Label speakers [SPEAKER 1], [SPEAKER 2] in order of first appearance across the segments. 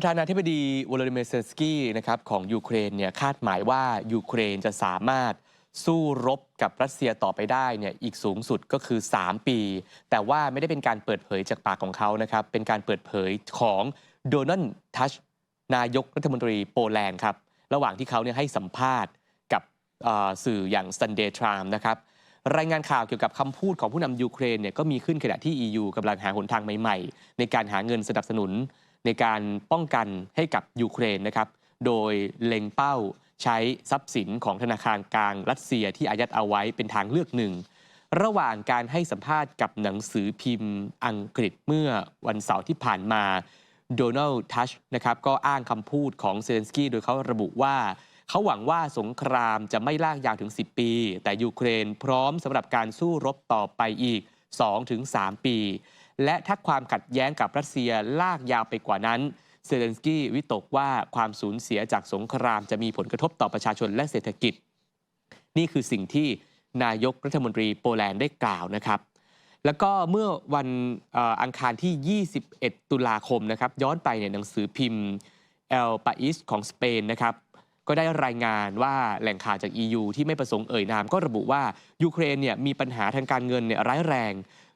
[SPEAKER 1] ประธานาธิบดีวลาดิเมียร์เซนสกี้นะครับของยูเครนเนี่ยคาดหมายว่ายูเครนจะสามารถสู้รบกับรัสเซียต่อไปได้เนี่ยอีกสูงสุดก็คือ 3 ปี แต่ว่าไม่ได้เป็นการเปิดเผยจากปากของเขานะครับ เป็นการเปิดเผยของโดนัลด์ทัชนายกรัฐมนตรีโปแลนด์ครับ ระหว่างที่เขาเนี่ยให้สัมภาษณ์กับสื่ออย่าง Sunday Time นะครับ รายงานข่าวเกี่ยวกับคำพูดของผู้นำยูเครนเนี่ยก็มีขึ้นขณะที่ EU กำลังหาหนทางใหม่ ๆ ในการหาเงินสนับสนุน ในการป้องกันให้กับยูเครนนะครับ โดยเล็งเป้าใช้ทรัพย์สินของธนาคารกลางรัสเซียที่อายัดเอาไว้เป็นทางเลือกหนึ่ง ระหว่างการให้สัมภาษณ์กับหนังสือพิมพ์อังกฤษเมื่อวันเสาร์ที่ผ่านมาโดนัลด์ทัชนะครับก็อ้างคำพูดของเซเลนสกี้โดยเขาระบุว่า เขาหวังว่าสงครามจะไม่ลากยาวถึง 10 ปี แต่ยูเครนพร้อมสำหรับการสู้รบต่อไปอีก 2-3 ปี และถ้าความขัดแย้งกับรัสเซียลากยาวไปกว่านั้น เซเลนสกี้วิตกว่าความสูญเสียจากสงครามจะมีผลกระทบต่อประชาชนและเศรษฐกิจ นี่คือสิ่งที่นายกรัฐมนตรีโปแลนด์ได้กล่าวนะครับแล้วก็เมื่อวันอ,อังคารที่ 21 ตุลาคมนะครับ ย้อนไปเนี่ยหนังสือพิมพ์ El País ของสเปนนะครับ ก็ได้รายงานว่าแหล่งข่าวจาก EU ที่ไม่ประสงค์เอ่ยนามก็ระบุว่า ยูเครนเนี่ยมีปัญหาทางการเงินเนี่ยร้ายแรง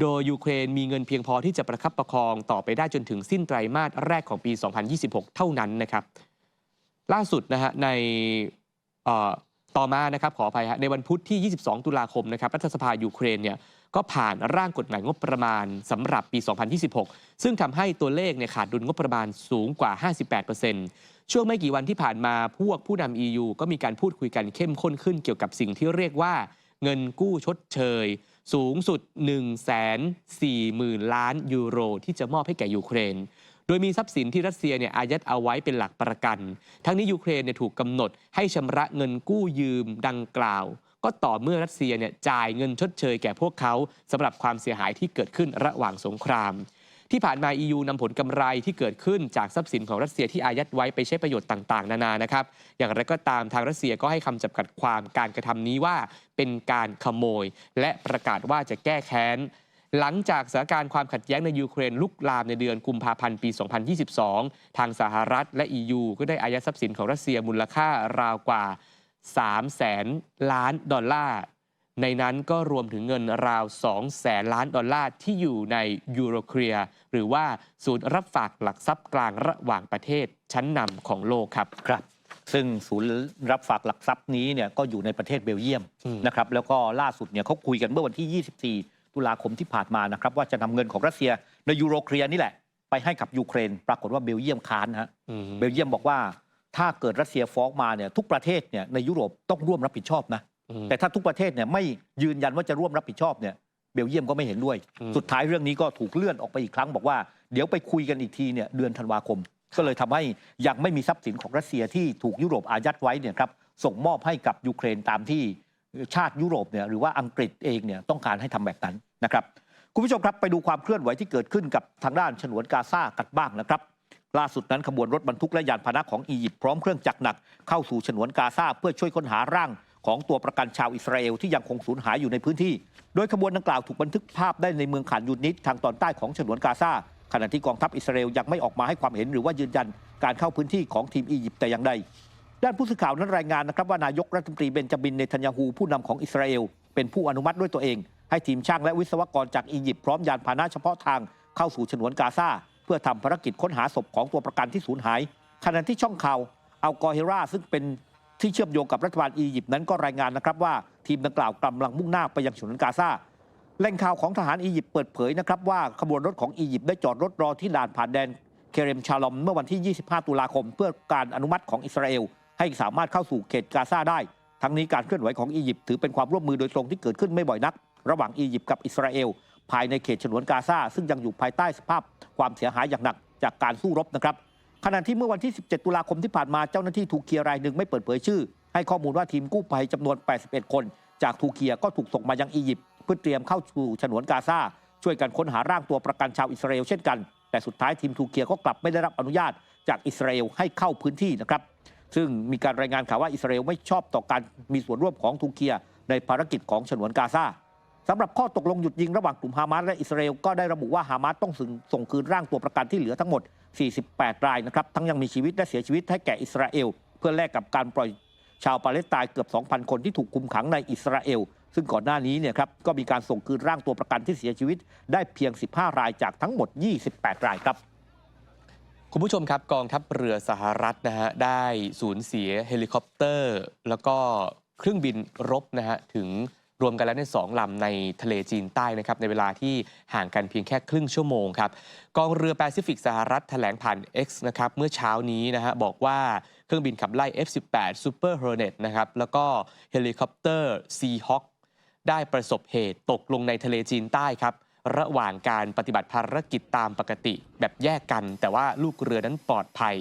[SPEAKER 1] โดยยูเครนมีเงินเพียงพอที่จะประคับประคองต่อไปได้จนถึงสิ้นไตรมาสแรกของปี 2026 เท่านั้นนะครับล่าสุดนะฮะในต่อมานะครับขออภัยฮะในวันพุธที่ 22 ตุลาคมนะครับรัฐสภายูเครนเนี่ยก็ผ่านร่างกฎหมายงบประมาณสำหรับปี 2026 ซึ่งทำให้ตัวเลขเนี่ยขาดดุลงบประมาณสูงกว่า 58%ช่วงไม่กี่วันที่ผ่านมาพวกผู้นำ EU ก็มีการพูดคุยกันเข้มข้นขึ้นเกี่ยวกับสิ่งที่เรียกว่า เงินกู้ชดเชย สูงสุด 1 4 0 0 0 0 ล้านยูโร ที่จะมอบให้แก่ยูเครน โดยมีทรัพย์สินที่รัสเซียเนี่ยอายัดเอาไว้เป็นหลักประกัน ทั้งนี้ยูเครนเนี่ยถูกกำหนดให้ชำระเงินกู้ยืมดังกล่าว ก็ต่อเมื่อรัสเซียเนี่ยจ่ายเงินชดเชยแก่พวกเขาสำหรับความเสียหายที่เกิดขึ้นระหว่างสงคราม ที่ผ่านมา EU นำผลกำไรที่เกิดขึ้นจากทรัพย์สินของรัสเซียที่อายัดไว้ไปใช้ประโยชน์ต่างๆ นานานะครับ อย่างไรก็ตามทางรัสเซียก็ให้คำจำกัดความการกระทำนี้ว่าเป็นการขโมย และประกาศว่าจะแก้แค้นหลังจากสถานการณ์ความขัดแย้งในยูเครนลุกลามในเดือนกุมภาพันธ์ปี 2022 ทางสหรัฐและ EU ก็ได้อายัดทรัพย์สินของรัสเซียมูลค่าราวกว่า3แสนล้านดอลลาร์ ในนั้นก็รวมถึงเงินราว2แสนล้านดอลลาร์ที่อยู่ในยูโรเคลียหรือว่าศูนย์รับฝากหลักทรัพย์กลางระหว่างประเทศชั้นนำของโลกครับ
[SPEAKER 2] ครับ ซึ่งศูนย์รับฝากหลักทรัพย์นี้เนี่ยก็อยู่ในประเทศเบลเยียม
[SPEAKER 1] อืม
[SPEAKER 2] นะครับแล้วก็ล่าสุดเนี่ยเขาคุยกันเมื่อวันที่ 24 ตุลาคมที่ผ่านมานะครับว่าจะนำเงินของรัสเซียในยูโรเคลียนี่แหละ ไปให้กับยูเครน ปรากฏว่าเบลเยียมค้านนะฮะ
[SPEAKER 1] อืม
[SPEAKER 2] เบลเยียมบอกว่าถ้าเกิดรัสเซียฟ้องมาเนี่ยทุกประเทศเนี่ยในยุโรปต้องร่วมรับผิดชอบนะ
[SPEAKER 1] อืม
[SPEAKER 2] แต่ถ้าทุกประเทศเนี่ยไม่ยืนยันว่าจะร่วมรับผิดชอบเนี่ยเบลเยียมก็ไม่เห็นด้วย
[SPEAKER 1] อืม
[SPEAKER 2] สุดท้ายเรื่องนี้ก็ถูกเลื่อนออกไปอีกครั้งบอกว่าเดี๋ยวไปคุยกันอีกทีเนี่ยเดือนธันวาคม ก็เลยทำให้ยังไม่มีทรัพย์สินของรัสเซียที่ถูกยุโรปอายัดไว้เนี่ยครับส่งมอบให้กับยูเครนตามที่ชาติยุโรปเนี่ยหรือว่าอังกฤษเองเนี่ยต้องการให้ทำแบบนั้นนะครับคุณผู้ชมครับไปดูความเคลื่อนไหวที่เกิดขึ้นกับทางด้านฉนวนกาซากันบ้างนะครับ ล่าสุดนั้นขบวนรถบรรทุกและยานพาหนะของอียิปต์พร้อมเครื่องจักรหนักเข้าสู่ฉนวนกาซาเพื่อช่วยค้นหาร่าง ของตัวประกันชาวอิสราเอลที่ยังคงสูญหายอยู่ในพื้นที่ โดยขบวนดังกล่าวถูกบันทึกภาพได้ในเมืองขานยูนิสทางตอนใต้ของฉนวนกาซาขณะที่กองทัพอิสราเอลยังไม่ออกมาให้ความเห็นหรือว่ายืนยันการเข้าพื้นที่ของทีมอียิปต์แต่อย่างใดด้านผู้สื่อข่าวนั้นรายงานนะครับว่านายกรัฐมนตรีเบนจามินเนทันยาฮูผู้นำของอิสราเอลเป็นผู้อนุมัติด้วยตัวเอง ให้ทีมช่างและวิศวกรจากอียิปต์พร้อมยานพาหนะเฉพาะทางเข้าสู่ฉนวนกาซาเพื่อทำภารกิจค้นหาศพของตัวประกันที่สูญหายขณะที่ช่องข่าวอัลกอฮิราซึ่งเป็น ที่เชื่อมโยงกับรัฐบาลอียิปต์นั้นก็รายงานนะครับว่าทีมดังกล่าวกำลังมุ่งหน้าไปยังฉนวนกาซาแหล่งข่าวของทหารอียิปต์เปิดเผยนะครับว่าขบวนรถของอียิปต์ได้จอดรถรอที่ด่านผ่านแดนเคเรมชาลอมเมื่อวันที่ 25 ตุลาคม เพื่อการอนุมัติของอิสราเอล ให้สามารถเข้าสู่เขตกาซาได้ ทั้งนี้การเคลื่อนไหวของอียิปต์ถือเป็นความร่วมมือโดยตรงที่เกิดขึ้นไม่บ่อยนัก ระหว่างอียิปต์กับอิสราเอล ภายในเขตฉนวนกาซาซึ่งยังอยู่ภายใต้สภาพความเสียหายอย่างหนักจากการสู้รบนะครับ ขณะที่เมื่อวันที่ 17 ตุลาคมที่ผ่านมาเจ้าหน้าที่ทูเคียรายหนึ่งไม่เปิดเผยชื่อ ให้ข้อมูลว่าทีมกู้ภัยจำนวน 81 คน จากทูเคียก็ถูกส่งมายังอียิปต์เพื่อเตรียมเข้าสู่ฉนวนกาซาช่วยกันค้นหาร่างตัวประกันชาวอิสราเอลเช่นกัน แต่สุดท้ายทีมทูเคียก็กลับไม่ได้รับอนุญาตจากอิสราเอลให้เข้าพื้นที่นะครับ ซึ่งมีการรายงานข่าวว่าอิสราเอลไม่ชอบต่อการมีส่วนร่วมของทูเคียในภารกิจของฉนวนกาซาสำหรับข้อตกลงหยุดยิงระหว่างกลุ่มฮามาสและอิสราเอลก็ได้ระบุว่าฮามาสต้องส่งส่งคืนร่างตัวประกันที่เหลือทั้งหมด 48 รายนะครับ ทั้งยังมีชีวิตและเสียชีวิตให้แก่อิสราเอล เพื่อแลกกับการปล่อยชาวปาเลสไตน์เกือบ 2,000 คนที่ถูกคุมขังในอิสราเอล ซึ่งก่อนหน้านี้เนี่ยครับก็มีการส่งคืนร่างตัวประกันที่เสียชีวิต ได้เพียง 15 รายจากทั้งหมด 28 รายครับ
[SPEAKER 1] คุณผู้ชมครับกองทัพเรือสหรัฐนะฮะได้สูญเสียเฮลิคอปเตอร์ แล้วก็เครื่องบินรบนะฮะถึง รวมกันแล้วในสองลำในทะเลจีนใต้นะครับในเวลาที่ห่างกันเพียงแค่ครึ่งชั่วโมงครับกองเรือแปซิฟิกสหรัฐแถลงผ่าน X นะครับเมื่อเช้านี้นะฮะบอกว่าเครื่องบินขับไล่ F-18 Super Hornet นะครับแล้วก็เฮลิคอปเตอร์ Seahawk ได้ประสบเหตุตกลงในทะเลจีนใต้ครับระหว่างการปฏิบัติภารกิจตามปกติแบบแยกกัน แต่ว่าลูกเรือนั้นปลอดภัย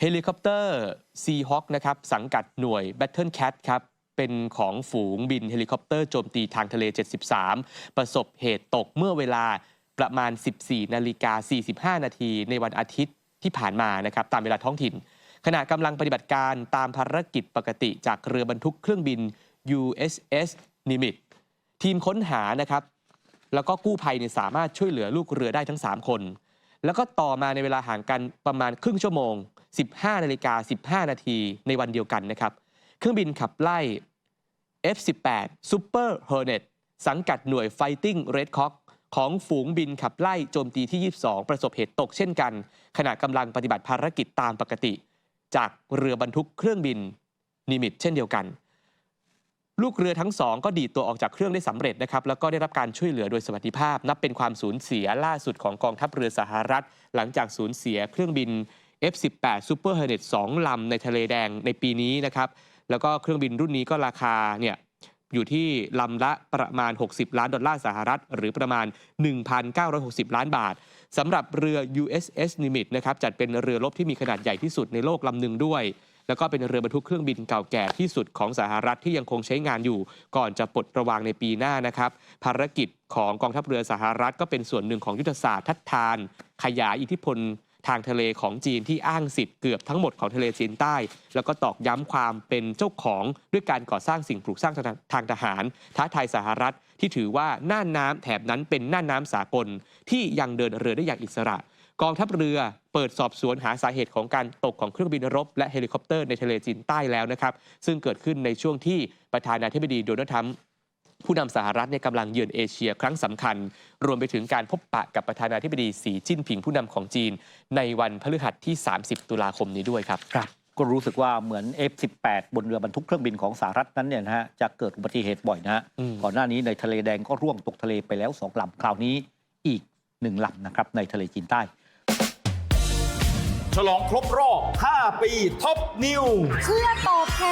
[SPEAKER 1] เฮลิคอปเตอร์ Seahawk นะครับสังกัดหน่วย Battle Cat ครับ เป็นของฝูงบินเฮลิคอปเตอร์โจมตีทางทะเล 73 ประสบเหตุตกเมื่อเวลาประมาณ 14 นาฬิกา 45 นาทีในวันอาทิตย์ที่ผ่านมานะครับตามเวลาท้องถิ่น ขณะกำลังปฏิบัติการตามภารกิจปกติจากเรือบรรทุกเครื่องบิน USS Nimitz ทีมค้นหานะครับ แล้วก็กู้ภัยเนี่ยสามารถช่วยเหลือลูกเรือได้ทั้ง 3 คน แล้วก็ต่อมาในเวลาห่างกันประมาณครึ่งชั่วโมง 15 นาฬิกา 15 นาทีในวันเดียวกันนะครับ เครื่องบินขับไล่ F-18 Super Hornet สังกัดหน่วย Fighting Red Hawk ของฝูงบินขับไล่โจมตีที่ 22 ประสบเหตุตกเช่นกัน ขณะกำลังปฏิบัติภารกิจตามปกติ จากเรือบรรทุกเครื่องบินนิมิตเช่นเดียวกัน ลูกเรือทั้งสองก็ดีดตัวออกจากเครื่องได้สำเร็จนะครับ แล้วก็ได้รับการช่วยเหลือโดยสวัสดิภาพ นับเป็นความสูญเสียล่าสุดของกองทัพเรือสหรัฐ หลังจากสูญเสียเครื่องบิน F-18 Super Hornet 2ลำในทะเลแดงในปีนี้นะครับ แล้วก็เครื่องบินรุ่นนี้ก็ราคาเนี่ยอยู่ที่ลำละประมาณ 60 ล้านดอลลาร์สหรัฐ หรือประมาณ 1,960 ล้านบาทสำหรับเรือ USS Nimitz นะครับจัดเป็นเรือรบที่มีขนาดใหญ่ที่สุดในโลกลำหนึ่งด้วย แล้วก็เป็นเรือบรรทุกเครื่องบินเก่าแก่ที่สุดของสหรัฐที่ยังคงใช้งานอยู่ ก่อนจะปลดระวางในปีหน้านะครับ ภารกิจของกองทัพเรือสหรัฐก็เป็นส่วนหนึ่งของยุทธศาสตร์ทัดทาน ขยายอิทธิพล ทางทะเลของจีนที่อ้างสิทธิ์เกือบทั้งหมดของทะเลจีนใต้ แล้วก็ตอกย้ำความเป็นเจ้าของด้วยการก่อสร้างสิ่งปลูกสร้างทางทหาร ท้าทายสหรัฐที่ถือว่าน่านน้ำแถบนั้นเป็นน่านน้ำสากลที่ยังเดินเรือได้อย่างอิสระ กองทัพเรือเปิดสอบสวนหาสาเหตุของการตกของเครื่องบินรบ และเฮลิคอปเตอร์ในทะเลจีนใต้แล้วนะครับซึ่งเกิดขึ้นในช่วงที่ประธานาธิบดีโดนัลด์ทรัมป์ ผู้นำสหรัฐเนี่ยกำลังเยือนเอเชียครั้งสำคัญ รวมไปถึงการพบปะกับประธานาธิบดีสีจิ้นผิงผู้นำของจีน ในวันพฤหัสที่ 30 ตุลาคมนี้ด้วยครับ
[SPEAKER 2] ครับก็รู้สึกว่าเหมือน F18 บนเรือบรรทุกเครื่องบินของสหรัฐนั้นเนี่ยนะฮะจะเกิดอุบัติเหตุบ่อยนะฮะ
[SPEAKER 1] อืม
[SPEAKER 2] ก่อนหน้านี้ในทะเลแดงก็ร่วงตกทะเลไปแล้วสองลำคราวนี้อีกหนึ่งลำนะครับในทะเลจีนใต้
[SPEAKER 3] ฉลองครบรอบ 5 ปีท็อปนิว
[SPEAKER 4] เพื่อตอบแท